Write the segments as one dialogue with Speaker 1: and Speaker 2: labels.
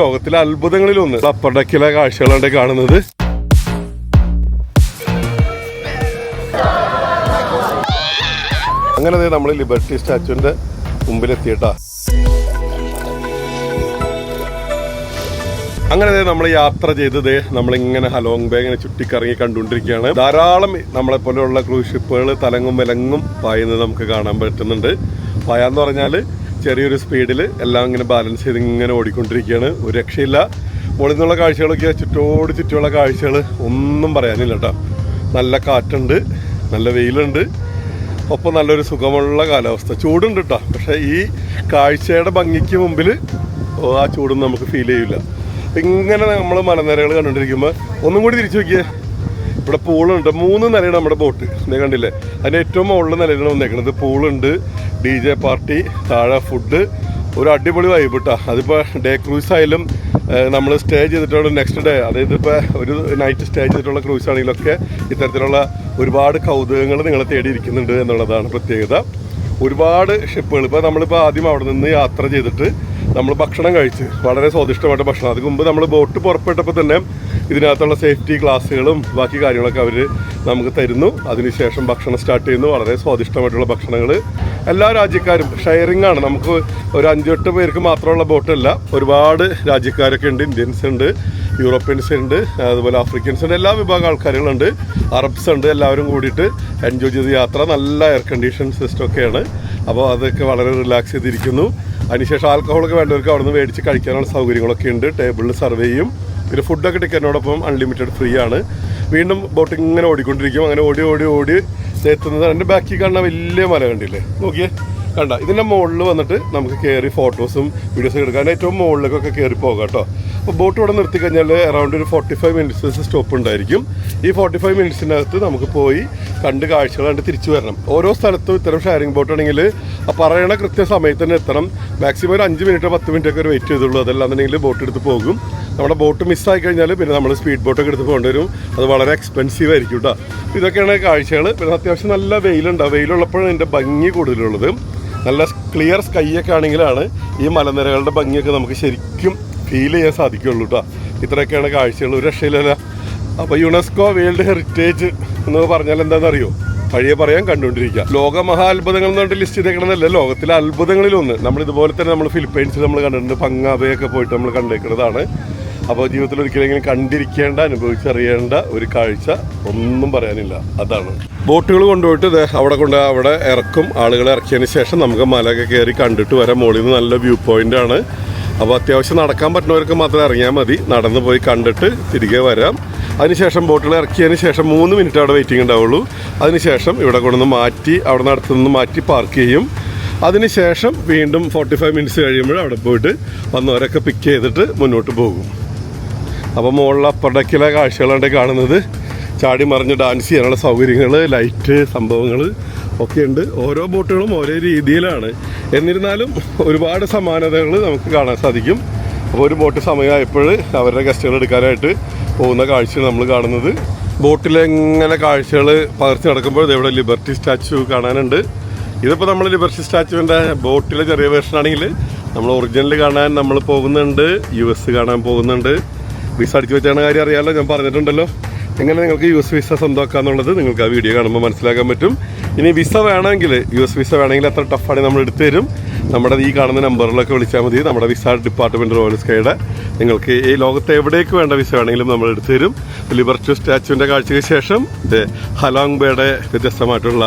Speaker 1: ലോകത്തിലെ അത്ഭുതങ്ങളിലൊന്ന്. ഒന്ന് അപ്പടക്കിലെ കാഴ്ചകളാണ് കാണുന്നത്. അങ്ങനെ നമ്മൾ ലിബർട്ടി സ്റ്റാച്ചുവിന്റെ മുമ്പിലെത്തിയിട്ടാ. അങ്ങനെ നമ്മൾ യാത്ര ചെയ്തത് നമ്മളിങ്ങനെ ഹലോങ് ബേ ഇങ്ങനെ ചുറ്റിക്കറങ്ങി കണ്ടുകൊണ്ടിരിക്കുകയാണ്. ധാരാളം നമ്മളെ പോലെയുള്ള ക്രൂസ് ഷിപ്പുകൾ തലങ്ങും വിലങ്ങും പായുന്നത് നമുക്ക് കാണാൻ പറ്റുന്നുണ്ട്. പായാന്ന് പറഞ്ഞാൽ ചെറിയൊരു സ്പീഡിൽ എല്ലാം ഇങ്ങനെ ബാലൻസ് ചെയ്ത് ഇങ്ങനെ ഓടിക്കൊണ്ടിരിക്കുകയാണ്. ഒരു രക്ഷയില്ല. മുകളിൽ നിന്നുള്ള കാഴ്ചകളൊക്കെ ചുറ്റോട് ചുറ്റുമുള്ള കാഴ്ചകൾ ഒന്നും പറയാനില്ല കേട്ടോ. നല്ല കാറ്റുണ്ട് നല്ല വെയിലുണ്ട്. ഒപ്പം നല്ലൊരു സുഖമുള്ള കാലാവസ്ഥ. ചൂടുണ്ട് കേട്ടോ. പക്ഷേ ഈ കാഴ്ചയുടെ ഭംഗിക്ക് മുമ്പിൽ ആ ചൂടൊന്നും നമുക്ക് ഫീൽ ചെയ്യില്ല ഇങ്ങനെ നമ്മൾ മലനിരകൾ കണ്ടുകൊണ്ടിരിക്കുമ്പോൾ ഒന്നും കൂടി തിരിച്ചു നോക്കിയേ. ഇവിടെ പൂളുണ്ട്. മൂന്ന് നിലയാണ് നമ്മുടെ ബോട്ട് നീ കണ്ടില്ലേ? അതിന്റെ ഏറ്റവും മുകളിൽ നിലയിലാണ് വന്നേക്കുന്നത് പൂളുണ്ട് ഡി ജെ പാർട്ടി താഴെ ഫുഡ് ഒരു അടിപൊളി വൈബ് കേട്ടോ അതിപ്പോൾ ഡേ ക്രൂസ് ആയാലും നമ്മൾ സ്റ്റേ ചെയ്തിട്ടുള്ള നെക്സ്റ്റ് ഡേ അതായത് ഇപ്പോൾ ഒരു നൈറ്റ് സ്റ്റേ ചെയ്തിട്ടുള്ള ക്രൂസ് ആണെങ്കിലൊക്കെ ഇത്തരത്തിലുള്ള ഒരുപാട് കൗതുകങ്ങൾ നിങ്ങളെ തേടിയിരിക്കുന്നുണ്ട് എന്നുള്ളതാണ് പ്രത്യേകത. ഒരുപാട് ഷിപ്പുകൾ ഇപ്പോൾ നമ്മളിപ്പോൾ ആദ്യം അവിടെ നിന്ന് യാത്ര ചെയ്തിട്ട് നമ്മൾ ഭക്ഷണം കഴിച്ച് വളരെ സ്വാദിഷ്ടമായിട്ട് ഭക്ഷണം. അതിന് മുമ്പ് നമ്മൾ ബോട്ട് പുറപ്പെട്ടപ്പോൾ തന്നെ ഇതിനകത്തുള്ള സേഫ്റ്റി ക്ലാസ്സുകളും ബാക്കി കാര്യങ്ങളൊക്കെ അവർ നമുക്ക് തരുന്നു. അതിനുശേഷം ഭക്ഷണം സ്റ്റാർട്ട് ചെയ്യുന്നു. വളരെ സ്വാദിഷ്ടമായിട്ടുള്ള ഭക്ഷണങ്ങൾ എല്ലാ രാജ്യക്കാരും ഷെയറിംഗ് ആണ്. നമുക്ക് ഒരു അഞ്ചെട്ട് പേർക്ക് മാത്രമുള്ള ബോട്ടല്ല. ഒരുപാട് രാജ്യക്കാരൊക്കെ ഉണ്ട്. ഇന്ത്യൻസ് ഉണ്ട് യൂറോപ്യൻസ് ഉണ്ട് അതുപോലെ ആഫ്രിക്കൻസ് ഉണ്ട്. എല്ലാ വിഭാഗം ആൾക്കാരുകളുണ്ട്. അറബ്സ് ഉണ്ട്. എല്ലാവരും കൂടിയിട്ട് എൻജോയ് ചെയ്ത് യാത്ര. നല്ല എയർ കണ്ടീഷൻ സിസ്റ്റം ഒക്കെയാണ്. അപ്പോൾ അതൊക്കെ വളരെ റിലാക്സ് ചെയ്തിരിക്കുന്നു. അതിനുശേഷം ആൽക്കഹോളൊക്കെ വേണ്ടവർക്ക് അവിടെ നിന്ന് മേടിച്ച് കഴിക്കാനുള്ള സൗകര്യങ്ങളൊക്കെ ഉണ്ട്. ടേബിളിൽ സർവ് ചെയ്യും. പിന്നെ ഫുഡൊക്കെ ടിക്കറ്റിനോടൊപ്പം അൺലിമിറ്റഡ് ഫ്രീ ആണ്. വീണ്ടും ബോട്ടിങ് ഇങ്ങനെ ഓടിക്കൊണ്ടിരിക്കും. അങ്ങനെ ഓടി ഓടി ഓടി. എത്തുന്നത്. എന്റെ ബാക്കിൽ കാണുന്ന വലിയ മല കണ്ടില്ലേ? നോക്കിയേ. കണ്ട ഇതിന്റെ മുകളിൽ വന്നിട്ട് നമുക്ക് കയറി ഫോട്ടോസും വീഡിയോസും എടുക്കാൻ ഏറ്റവും മുകളിലേക്കൊക്കെ കയറി പോകാം കേട്ടോ. അപ്പോൾ ബോട്ട് ഇവിടെ നിർത്തി കഴിഞ്ഞാൽ അറൗണ്ട് ഒരു ഫോർട്ടി ഫൈവ് മിനിറ്റ്സ് സ്റ്റോപ്പ് ഉണ്ടായിരിക്കും. ഈ ഫോർട്ടി ഫൈവ് മിനിറ്റ്സിനകത്ത് നമുക്ക് പോയി കണ്ട് കാഴ്ചകൾ കണ്ട് തിരിച്ചു വരണം. ഓരോ സ്ഥലത്തും ഇത്തരം ഷെയറിംഗ് ബോട്ട് ആണെങ്കിൽ ആ പറയണ കൃത്യ സമയത്ത് തന്നെ എത്തണം. മാക്സിമം ഒരു അഞ്ച് മിനിറ്റ് പത്ത് മിനിറ്റ് ഒക്കെ ഒരു വെയിറ്റ് ചെയ്തുള്ളൂ അതല്ലാന്നുണ്ടെങ്കിൽ ബോട്ട് എടുത്ത് പോകും. നമ്മുടെ ബോട്ട് മിസ്സായി കഴിഞ്ഞാൽ പിന്നെ നമ്മൾ സ്പീഡ് ബോട്ടൊക്കെ എടുത്ത് പോകേണ്ടി വരും. അത് വളരെ എക്സ്പെൻസീവ് ആയിരിക്കും കേട്ടോ. ഇതൊക്കെയാണ് കാഴ്ചകൾ പിന്നെ അത്യാവശ്യം നല്ല വെയിലുണ്ടാവും വെയിലുള്ളപ്പോഴാണ് ഇതിന്റെ ഭംഗി കൂടുതലുള്ളത്. നല്ല ക്ലിയർ സ്കൈയൊക്കെ ആണെങ്കിലാണ് ഈ മലനിരകളുടെ ഭംഗിയൊക്കെ നമുക്ക് ശരിക്കും ഫീൽ ചെയ്യാൻ സാധിക്കുള്ളൂ കേട്ടോ ഇത്രയൊക്കെയാണ് കാഴ്ചകൾ. ഒരു രക്ഷയിലല്ല അപ്പോൾ യുനെസ്കോ വേൾഡ് ഹെറിറ്റേജ് എന്ന് പറഞ്ഞാൽ എന്താണെന്നറിയോ? പഴയ പറയാൻ കണ്ടുകൊണ്ടിരിക്കുക. ലോക മഹാത്ഭുതങ്ങൾ എന്ന് പറഞ്ഞിട്ട് ലിസ്റ്റ് ചെയ്തേക്കണമെന്നല്ല ലോകത്തിലെ അത്ഭുതങ്ങളിലൊന്ന്. നമ്മൾ ഇതുപോലെ തന്നെ നമ്മൾ ഫിലിപ്പൈൻസിൽ നമ്മൾ കണ്ടിട്ടുണ്ട്. പങ്ങാബയൊക്കെ പോയിട്ട് നമ്മൾ കണ്ടേക്കുന്നതാണ് അപ്പോൾ ജീവിതത്തിൽ ഒരിക്കലെങ്കിലും കണ്ടിരിക്കേണ്ട അനുഭവിച്ചറിയേണ്ട ഒരു കാഴ്ച ഒന്നും പറയാനില്ല. അതാണ്. ബോട്ടുകൾ കൊണ്ടുപോയിട്ട് അവിടെ കൊണ്ട് അവിടെ ഇറക്കും. ആളുകളെ ഇറക്കിയതിന് ശേഷം നമുക്ക് മലയൊക്കെ കയറി കണ്ടിട്ട് വരാം. മുകളിൽ നിന്ന് നല്ല വ്യൂ പോയിന്റ് ആണ്. അപ്പോൾ അത്യാവശ്യം നടക്കാൻ പറ്റുന്നവർക്ക് മാത്രം ഇറങ്ങിയാൽ മതി. നടന്നു പോയി കണ്ടിട്ട് തിരികെ വരാം. അതിനുശേഷം ബോട്ടുകൾ ഇറക്കിയതിന് ശേഷം മൂന്ന് മിനിറ്റ് അവിടെ വെയിറ്റിംഗ് ഉണ്ടാവുള്ളൂ. അതിനുശേഷം ഇവിടെ കൊണ്ടുവന്ന് മാറ്റി അവിടെ നിന്ന് മാറ്റി പാർക്ക് ചെയ്യും. അതിനുശേഷം വീണ്ടും ഫോർട്ടി ഫൈവ് മിനിറ്റ്സ് കഴിയുമ്പോൾ അവിടെ പോയിട്ട് വന്നവരൊക്കെ പിക്ക് ചെയ്തിട്ട് മുന്നോട്ട് പോകും. അപ്പോൾ മുകളിൽ അപ്പർ കാഴ്ചകളാണ് കാണുന്നത്. ചാടി മറിഞ്ഞ് ഡാൻസ് ചെയ്യാനുള്ള സൗകര്യങ്ങൾ ലൈറ്റ് സംഭവങ്ങൾ ഒക്കെ ഉണ്ട് ഓരോ ബോട്ടുകളും ഓരോ രീതിയിലാണ്. എന്നിരുന്നാലും ഒരുപാട് സമാനതകൾ നമുക്ക് കാണാൻ സാധിക്കും. അപ്പോൾ ഒരു ബോട്ട് സമയമായപ്പോൾ അവരുടെ ഗസ്റ്റുകൾ എടുക്കാനായിട്ട് പോകുന്ന കാഴ്ച നമ്മൾ കാണുന്നത്. ബോട്ടിലെങ്ങനെ കാഴ്ചകൾ പകർത്തി നടക്കുമ്പോൾ ഇവിടെ ലിബർട്ടി സ്റ്റാച്ചു കാണാനുണ്ട്. ഇതിപ്പോൾ നമ്മൾ ലിബർട്ടി സ്റ്റാച്ചുവിന്റെ ബോട്ടിലെ ചെറിയ വേർഷൻ ആണെങ്കിൽ നമ്മൾ ഒറിജിനൽ കാണാൻ നമ്മൾ പോകുന്നുണ്ട് യു എസ് കാണാൻ പോകുന്നുണ്ട്. വിസ അടിച്ചു വെച്ചാണ് കാര്യം അറിയാമല്ലോ ഞാൻ പറഞ്ഞിട്ടുണ്ടല്ലോ. എങ്ങനെ നിങ്ങൾക്ക് യു എസ് വിസ സ്വന്തമാക്കാന്നുള്ളത് നിങ്ങൾക്ക് ആ വീഡിയോ കാണുമ്പോൾ മനസ്സിലാക്കാൻ പറ്റും. ഇനി വിസ വേണമെങ്കിൽ യു എസ് വിസ വേണമെങ്കിൽ അത്ര ടഫാണ് നമ്മൾ എടുത്തു തരും. നമ്മുടെ ഈ കാണുന്ന നമ്പറിലൊക്കെ വിളിച്ചാൽ മതി. നമ്മുടെ വിസ ഡിപ്പാർട്ട്മെന്റ് റോയൽ സ്കൈയുടെ നിങ്ങൾക്ക് ഈ ലോകത്ത് എവിടേക്ക് വേണ്ട വിസ വേണമെങ്കിലും നമ്മൾ എടുത്തു തരും. ലിബർട്ടി സ്റ്റാച്ചുവിന്റെ കാഴ്ചയ്ക്ക് ശേഷം ഹലോങ് ബേയുടെ വ്യത്യസ്തമായിട്ടുള്ള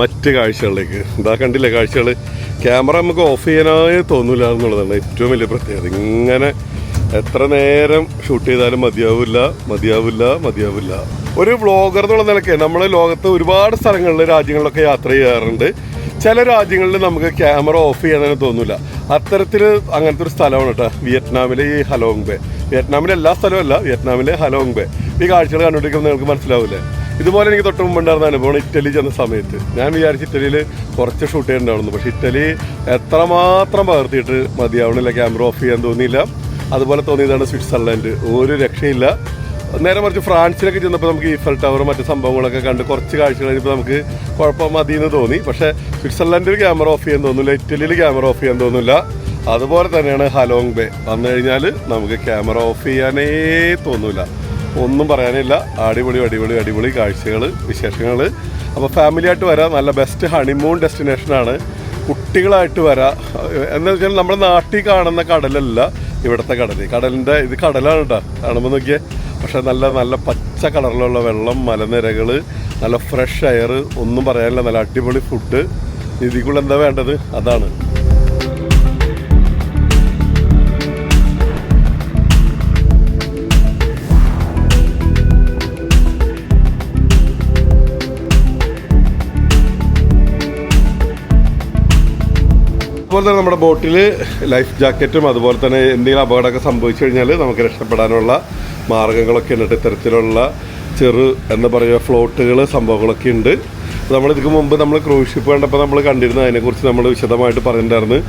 Speaker 1: മറ്റ് കാഴ്ചകളിലേക്ക്. ഇതാ കണ്ടില്ലേ കാഴ്ചകൾ ക്യാമറ നമുക്ക് ഓഫ് ചെയ്യാനായി തോന്നില്ല എന്നുള്ളതാണ് ഏറ്റവും വലിയ പ്രത്യേകത. ഇങ്ങനെ എത്ര നേരം ഷൂട്ട് ചെയ്താലും മതിയാവില്ല മതിയാവില്ല മതിയാവില്ല. ഒരു വ്ളോഗർ എന്നുള്ള നിലയ്ക്ക് നമ്മൾ ലോകത്ത് ഒരുപാട് സ്ഥലങ്ങളിൽ രാജ്യങ്ങളിലൊക്കെ യാത്ര ചെയ്യാറുണ്ട്. ചില രാജ്യങ്ങളിൽ നമുക്ക് ക്യാമറ ഓഫ് ചെയ്യാൻ തോന്നില്ല അത്തരത്തിൽ അങ്ങനത്തെ ഒരു സ്ഥലമാണ് കേട്ടോ വിയറ്റ്നാമിലെ ഈ ഹലോങ് ബേ വിയറ്റ്നാമിലെ എല്ലാ സ്ഥലവും അല്ല വിയറ്റ്നാമിലെ ഹലോങ് ബേ ഈ കാഴ്ചകൾ കണ്ടുപിടിക്കുമ്പോൾ നിങ്ങൾക്ക് മനസ്സിലാവില്ലേ? ഇതുപോലെ എനിക്ക് തൊട്ട് മുമ്പ് ഉണ്ടായിരുന്ന അനുഭവം ഇറ്റലി ചെന്ന സമയത്ത്. ഞാൻ വിചാരിച്ചു ഇറ്റലിയിൽ കുറച്ച് ഷൂട്ട് ചെയ്യണ്ടാവുന്നു പക്ഷേ ഇറ്റലി എത്രമാത്രം പകർത്തിയിട്ട് മതിയാവണില്ല ക്യാമറ ഓഫ് ചെയ്യാൻ തോന്നിയില്ല. അതുപോലെ തോന്നിയതാണ് സ്വിറ്റ്സർലൻഡ്. ഒരു രക്ഷയില്ല. നേരെ മറിച്ച് ഫ്രാൻസിലൊക്കെ ചെന്നപ്പോൾ നമുക്ക് ഈഫൽ ടവർ മറ്റു സംഭവങ്ങളൊക്കെ കണ്ട് കുറച്ച് കാഴ്ചകൾ കഴിഞ്ഞപ്പോൾ നമുക്ക് കുഴപ്പം മതി എന്ന് തോന്നി. പക്ഷേ സ്വിറ്റ്സർലൻഡിൽ ക്യാമറ ഓഫ് ചെയ്യാൻ തോന്നുന്നില്ല. ഇറ്റലിയിൽ ക്യാമറ ഓഫ് ചെയ്യാൻ തോന്നുന്നില്ല. അതുപോലെ തന്നെയാണ് ഹലോങ് ബേ. വന്നു കഴിഞ്ഞാൽ നമുക്ക് ക്യാമറ ഓഫ് ചെയ്യാനേ തോന്നില്ല ഒന്നും പറയാനില്ല. അടിപൊളി അടിപൊളി അടിപൊളി കാഴ്ചകൾ വിശേഷങ്ങൾ അപ്പോൾ ഫാമിലി ആയിട്ട് വരാം. നല്ല ബെസ്റ്റ് ഹണിമൂൺ ഡെസ്റ്റിനേഷനാണ് കുട്ടികളായിട്ട് വരാം. എന്താ വെച്ചാൽ നമ്മുടെ നാട്ടിൽ കാണുന്ന കടലല്ല. ഇവിടുത്തെ കടൽ കടലിന്റെ ഇത് കടലാണ് കേട്ടോ കാണുമ്പോൾ നോക്കിയേ. പക്ഷെ നല്ല നല്ല പച്ച കളറിലുള്ള വെള്ളം മലനിരകൾ നല്ല ഫ്രഷ് എയർ ഒന്നും പറയാനില്ല. നല്ല അടിപൊളി ഫുഡ് ഇതിക്കുള്ള എന്താ വേണ്ടത്? അതാണ്. അതുപോലെ തന്നെ നമ്മുടെ ബോട്ടിൽ ലൈഫ് ജാക്കറ്റും അതുപോലെ തന്നെ എന്തെങ്കിലും അപകടമൊക്കെ സംഭവിച്ചു കഴിഞ്ഞാൽ നമുക്ക് രക്ഷപ്പെടാനുള്ള മാർഗങ്ങളൊക്കെ ഉണ്ട്. ഇത്തരത്തിലുള്ള ചെറു എന്ന് പറയുക ഫ്ലോട്ടുകൾ സംഭവങ്ങളൊക്കെ ഉണ്ട്. നമ്മൾ ഇതിക്ക് മുമ്പ് നമ്മൾ ക്രൂസ് ഷിപ്പ് കണ്ടപ്പോൾ നമ്മൾ കണ്ടിരുന്നു അതിനെക്കുറിച്ച് നമ്മൾ വിശദമായിട്ട് പറഞ്ഞിട്ടുണ്ടായിരുന്നു.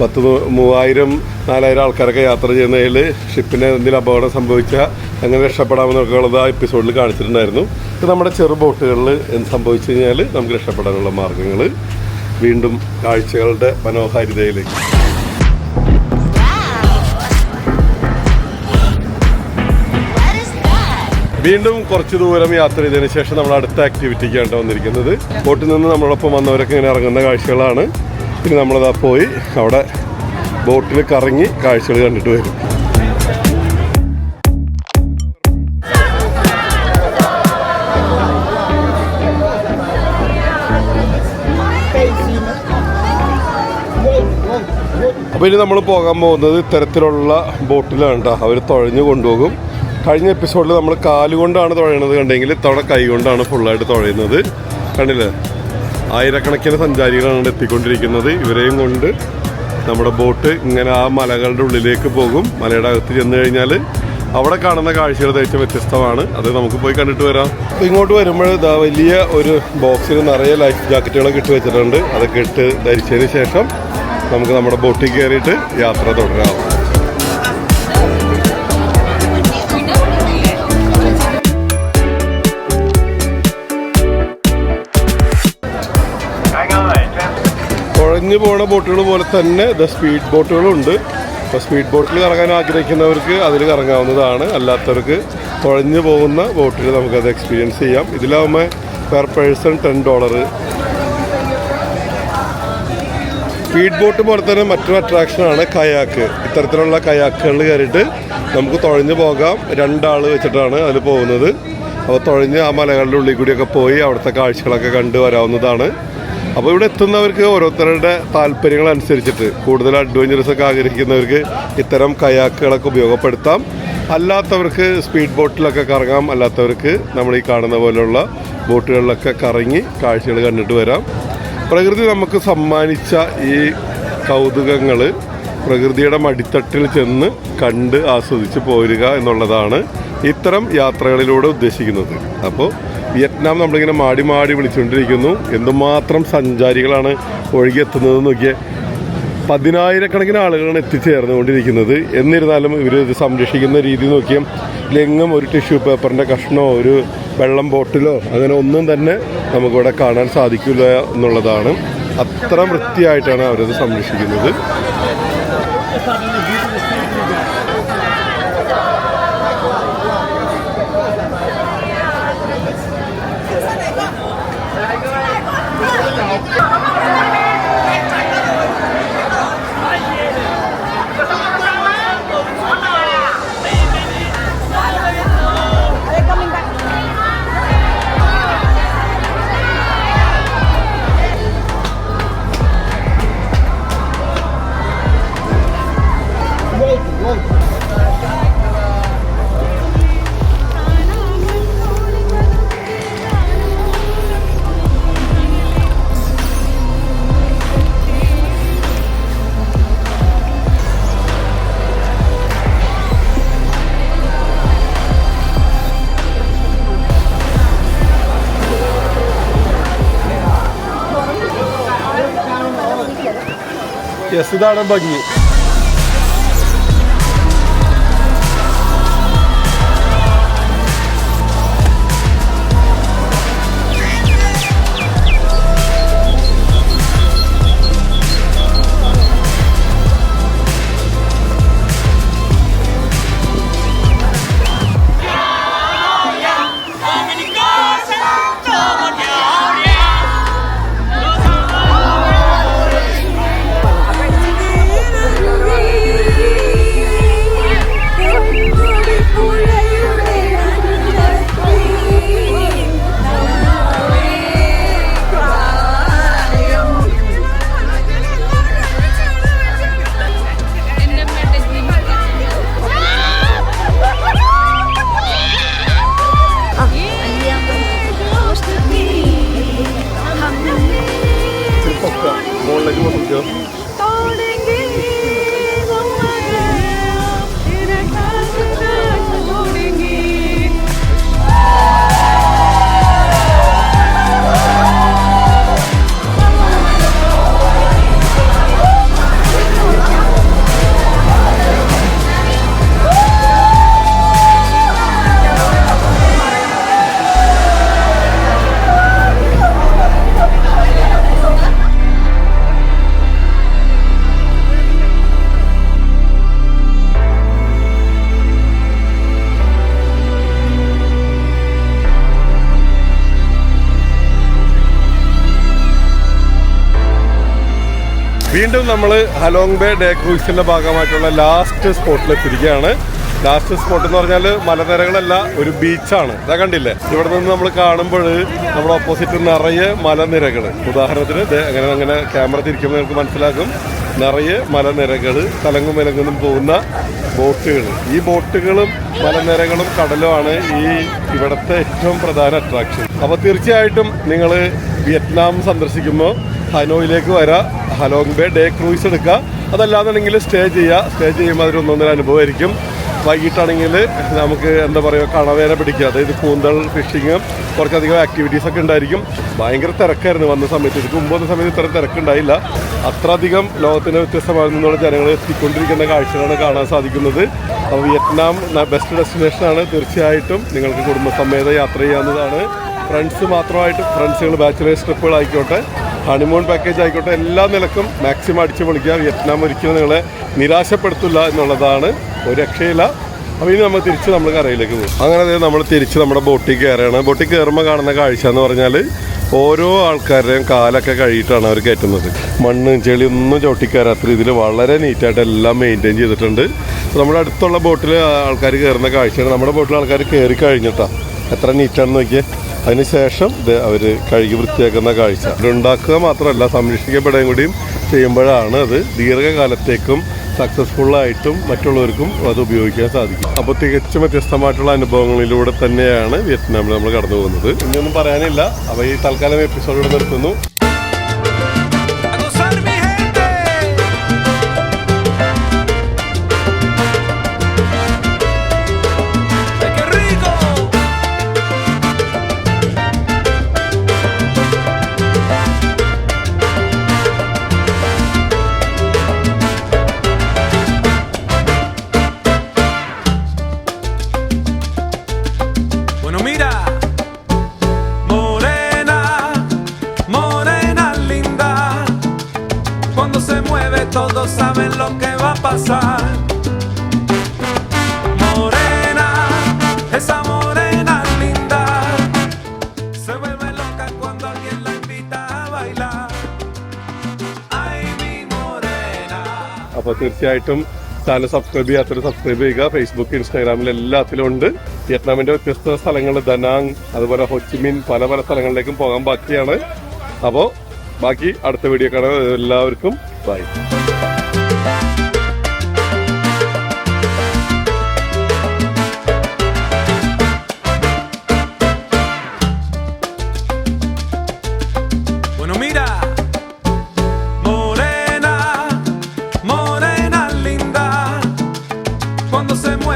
Speaker 1: പത്ത് മൂവായിരം നാലായിരം ആൾക്കാരൊക്കെ യാത്ര ചെയ്യുന്നതിൽ ഷിപ്പിന് എന്തെങ്കിലും അപകടം സംഭവിച്ചാൽ അങ്ങനെ രക്ഷപ്പെടാമെന്നൊക്കെ ഉള്ളത് ആ എപ്പിസോഡിൽ കാണിച്ചിട്ടുണ്ടായിരുന്നു. ഇത് നമ്മുടെ ചെറു ബോട്ടുകളിൽ എന്ത് സംഭവിച്ചു കഴിഞ്ഞാൽ നമുക്ക് രക്ഷപ്പെടാനുള്ള മാർഗങ്ങൾ വീണ്ടും കാഴ്ചകളുടെ മനോഹാരിതയിലേക്ക്? വീണ്ടും കുറച്ച് ദൂരം യാത്ര ചെയ്തതിന് ശേഷം നമ്മൾ അടുത്ത ആക്ടിവിറ്റിക്കാണ് വന്നിരിക്കുന്നത്. ബോട്ടിൽ നിന്ന് നമ്മളൊപ്പം വന്നവരൊക്കെ ഇങ്ങനെ ഇറങ്ങുന്ന കാഴ്ചകളാണ്. പിന്നെ നമ്മളതാ പോയി അവിടെ ബോട്ടിൽ കറങ്ങി കാഴ്ചകൾ കണ്ടിട്ട് വരും. അപ്പോൾ ഇനി നമ്മൾ പോകാൻ പോകുന്നത് ഇത്തരത്തിലുള്ള ബോട്ടിലാണ് കേട്ടോ അവർ തുഴഞ്ഞു കൊണ്ടുപോകും. കഴിഞ്ഞ എപ്പിസോഡിൽ നമ്മൾ കാലുകൊണ്ടാണ് തുഴയണത് കണ്ടെങ്കിൽ ഇത്തവണ കൈ കൊണ്ടാണ് ഫുള്ളായിട്ട് തുഴയുന്നത്. കണ്ടില്ലേ? ആയിരക്കണക്കിന് സഞ്ചാരികളാണ് എത്തിക്കൊണ്ടിരിക്കുന്നത്. ഇവരെയും കൊണ്ട് നമ്മുടെ ബോട്ട് ഇങ്ങനെ ആ മലകളുടെ ഉള്ളിലേക്ക് പോകും. മലയുടെ അകത്ത് ചെന്ന് കഴിഞ്ഞാൽ അവിടെ കാണുന്ന കാഴ്ചകൾ തികച്ചും വ്യത്യസ്തമാണ്. അത് നമുക്ക് പോയി കണ്ടിട്ട് വരാം. ഇങ്ങോട്ട് വരുമ്പോൾ ഇതാ വലിയ ഒരു ബോക്സിൽ നിറയെ ലൈഫ് ജാക്കറ്റുകളൊക്കെ ഇട്ട് വെച്ചിട്ടുണ്ട്. അതൊക്കെ ഇട്ട് ധരിച്ചതിന് ശേഷം നമുക്ക് നമ്മുടെ ബോട്ടിൽ കയറിയിട്ട് യാത്ര തുടരാം. കുഴഞ്ഞു പോണ ബോട്ടുകൾ പോലെ തന്നെ ദ സ്പീഡ് ബോട്ടുകളും ഉണ്ട് അപ്പോൾ സ്പീഡ് ബോട്ടിൽ കറങ്ങാൻ ആഗ്രഹിക്കുന്നവർക്ക് അതിൽ കറങ്ങാവുന്നതാണ്. അല്ലാത്തവർക്ക് കുഴഞ്ഞു പോകുന്ന ബോട്ടിൽ നമുക്കത് എക്സ്പീരിയൻസ് ചെയ്യാം. ഇതിലാവുമ്പോൾ per person ten dollar speed boat പോലെ തന്നെ മറ്റൊരു അട്രാക്ഷനാണ് കയാക്ക്. ഇത്തരത്തിലുള്ള കയാക്കുകൾ കയറിയിട്ട് നമുക്ക് തുഴഞ്ഞു പോകാം. രണ്ടാൾ വെച്ചിട്ടാണ് അതിൽ പോകുന്നത്. അപ്പോൾ തുഴഞ്ഞ് ആ മലകളുടെ ഉള്ളിൽ കൂടിയൊക്കെ പോയി അവിടുത്തെ കാഴ്ചകളൊക്കെ കണ്ടു വരാവുന്നതാണ്. അപ്പോൾ ഇവിടെ എത്തുന്നവർക്ക് ഓരോരുത്തരുടെ താല്പര്യങ്ങൾ അനുസരിച്ചിട്ട് കൂടുതൽ അഡ്വഞ്ചറസ് ഒക്കെ ആഗ്രഹിക്കുന്നവർക്ക് ഇത്തരം കയാക്കുകളൊക്കെ ഉപയോഗപ്പെടുത്താം. അല്ലാത്തവർക്ക് സ്പീഡ് ബോട്ടിലൊക്കെ കറങ്ങാം. അല്ലാത്തവർക്ക് നമ്മൾ ഈ കാണുന്ന പോലെയുള്ള ബോട്ടുകളിലൊക്കെ കറങ്ങി കാഴ്ചകൾ കണ്ടിട്ട് വരാം. പ്രകൃതി നമുക്ക് സമ്മാനിച്ച ഈ കൗതുകങ്ങൾ പ്രകൃതിയുടെ മടിത്തട്ടിൽ ചെന്ന് കണ്ട് ആസ്വദിച്ച് പോരുക എന്നുള്ളതാണ് ഇത്തരം യാത്രകളിലൂടെ ഉദ്ദേശിക്കുന്നത്. അപ്പോൾ വിയറ്റ്നാം നമ്മളിങ്ങനെ മാടി മാടി വിളിച്ചുകൊണ്ടിരിക്കുന്നു. എന്തുമാത്രം സഞ്ചാരികളാണ് ഒഴുകിയെത്തുന്നത് നോക്കിയേ. പതിനായിരക്കണക്കിന് ആളുകളാണ് എത്തിച്ചേർന്നുകൊണ്ടിരിക്കുന്നത്. എന്നിരുന്നാലും ഇവർ ഇത് സംരക്ഷിക്കുന്ന രീതി നോക്കിയാൽ ലെങ്ങും ഒരു ടിഷ്യൂ പേപ്പറിന്റെ കഷ്ണമോ ഒരു വെള്ളം ബോട്ടിലോ അങ്ങനെ ഒന്നും തന്നെ നമുക്കിവിടെ കാണാൻ സാധിക്കില്ല എന്നുള്ളതാണ്. അത്ര വൃത്തിയായിട്ടാണ് അവരത് സംരക്ഷിക്കുന്നത്. യെസ് ഇതാണ് ഭംഗി. വീണ്ടും നമ്മൾ ഹലോങ് ബേ ഡേ ക്രൂസിന്റെ ഭാഗമായിട്ടുള്ള ലാസ്റ്റ് സ്പോട്ടിൽ എത്തിയിരിക്കുകയാണ് ലാസ്റ്റ് സ്പോട്ട് എന്ന് പറഞ്ഞാൽ മലനിരകളല്ല ഒരു ബീച്ചാണ് ഇതാ കണ്ടില്ലേ? ഇവിടെ നിന്ന് നമ്മൾ കാണുമ്പോൾ നമ്മുടെ ഓപ്പോസിറ്റ് നിറയെ മലനിരകൾ ഉദാഹരണത്തിന് അങ്ങനെ അങ്ങനെ ക്യാമറ തിരിക്കുമ്പോൾ നിങ്ങൾക്ക് മനസ്സിലാക്കും നിറയെ മലനിരകൾ തലങ്ങും വിലങ്ങും പോകുന്ന ബോട്ടുകൾ ഈ ബോട്ടുകളും മലനിരകളും കടലുമാണ് ഈ ഇവിടുത്തെ ഏറ്റവും പ്രധാന അട്രാക്ഷൻ അപ്പോൾ തീർച്ചയായിട്ടും നിങ്ങൾ വിയറ്റ്നാം സന്ദർശിക്കുമ്പോൾ ഹനോയിലേക്ക് വരാം. ഹലോങ് ബേ ഡേ ക്രൂയിസ് എടുക്കുക. അതല്ലാന്നുണ്ടെങ്കിൽ സ്റ്റേ ചെയ്യുക. സ്റ്റേ ചെയ്യുമ്പോൾ അതൊരു ഒന്നൊന്നര അനുഭവമായിരിക്കും. വൈകിട്ടാണെങ്കിൽ നമുക്ക് എന്താ പറയുക കണവേന പിടിക്കുക. അതായത് കൂന്തൽ ഫിഷിങ് കുറച്ചധികം ആക്ടിവിറ്റീസ് ഒക്കെ ഉണ്ടായിരിക്കും. ഭയങ്കര തിരക്കായിരുന്നു വന്ന സമയത്ത്. ഇതിന് മുമ്പ് വന്ന സമയത്ത് ഇത്ര തിരക്കുണ്ടായില്ല. അത്രയധികം ലോകത്തിന് വ്യത്യസ്തമായി നിന്നുള്ള ജനങ്ങൾ എത്തിക്കൊണ്ടിരിക്കുന്ന കാഴ്ചകളാണ് കാണാൻ സാധിക്കുന്നത്. അപ്പോൾ വിയറ്റ്നാം ബെസ്റ്റ് ഡെസ്റ്റിനേഷനാണ് തീർച്ചയായിട്ടും നിങ്ങൾക്ക് കുടുംബസമേത യാത്ര ചെയ്യാവുന്നതാണ്. ഫ്രണ്ട്സ് മാത്രമായിട്ട് ഫ്രണ്ട്സുകൾ ബാച്ചിലേഴ്സ് ട്രിപ്പുകൾ ആയിക്കോട്ടെ ഹണിമൂൺ പാക്കേജ് ആയിക്കോട്ടെ. എല്ലാ നിലക്കും മാക്സിമം അടിച്ചു പൊളിക്കുക. വിയറ്റ്നാം ഒരിക്കലും നിങ്ങളെ നിരാശപ്പെടുത്തില്ല എന്നുള്ളതാണ് ഒരു രക്ഷയില്ല. അപ്പോൾ ഇനി നമ്മൾ തിരിച്ച് നമ്മൾ കരയിലേക്ക് പോകും. അങ്ങനെ അതായത് നമ്മൾ തിരിച്ച് നമ്മുടെ ബോട്ടിൽ കയറുകയാണ്. ബോട്ടിൽ കയറുമ്പോൾ കാണുന്ന കാഴ്ച എന്ന് പറഞ്ഞാൽ ഓരോ ആൾക്കാരുടെയും കാലൊക്കെ കഴുകിയിട്ടാണ് അവർ കയറ്റുന്നത്. മണ്ണ് ചെളി ഒന്നും ചോട്ടി കയറാത്ത രീതിയിൽ വളരെ നീറ്റായിട്ട് എല്ലാം മെയിന്റെയിൻ ചെയ്തിട്ടുണ്ട്. നമ്മുടെ അടുത്തുള്ള ബോട്ടിൽ ആൾക്കാർ കയറുന്ന കാഴ്ചയാണ്. നമ്മുടെ ബോട്ടിൽ ആൾക്കാർ കയറി കഴിഞ്ഞിട്ടാണ് എത്ര നീറ്റാണെന്ന് നോക്കിയേ. അതിനുശേഷം ഇത് അവർ കഴുകി വൃത്തിയാക്കുന്ന കാഴ്ച. ഉണ്ടാക്കുക മാത്രമല്ല സംരക്ഷിക്കപ്പെടുകയും കൂടിയും ചെയ്യുമ്പോഴാണ് അത് ദീർഘകാലത്തേക്കും സക്സസ്ഫുള്ളായിട്ടും മറ്റുള്ളവർക്കും അത് ഉപയോഗിക്കാൻ സാധിക്കും അപ്പോൾ തികച്ചും വ്യത്യസ്തമായിട്ടുള്ള അനുഭവങ്ങളിലൂടെ തന്നെയാണ് വിയറ്റ്നാമിൽ നമ്മൾ കടന്നു പോകുന്നത് ഇനിയൊന്നും പറയാനില്ല. അപ്പോൾ ഈ തൽക്കാലം എപ്പിസോഡ് നിർത്തുന്നു. തീർച്ചയായിട്ടും ചാനൽ സബ്സ്ക്രൈബ് ചെയ്യാത്തൊരു സബ്സ്ക്രൈബ് ചെയ്യുക. ഫേസ്ബുക്ക് ഇൻസ്റ്റാഗ്രാമിൽ എല്ലാത്തിലും ഉണ്ട്. വിയറ്റ്നാമിന്റെ വ്യത്യസ്ത സ്ഥലങ്ങൾ ദനാങ് അതുപോലെ ഹൊച്ചിമിൻ പല പല സ്ഥലങ്ങളിലേക്കും പോകാൻ ബാക്കിയാണ്. അപ്പോൾ ബാക്കി അടുത്ത വീഡിയോ കാണാൻ എല്ലാവർക്കും ബൈ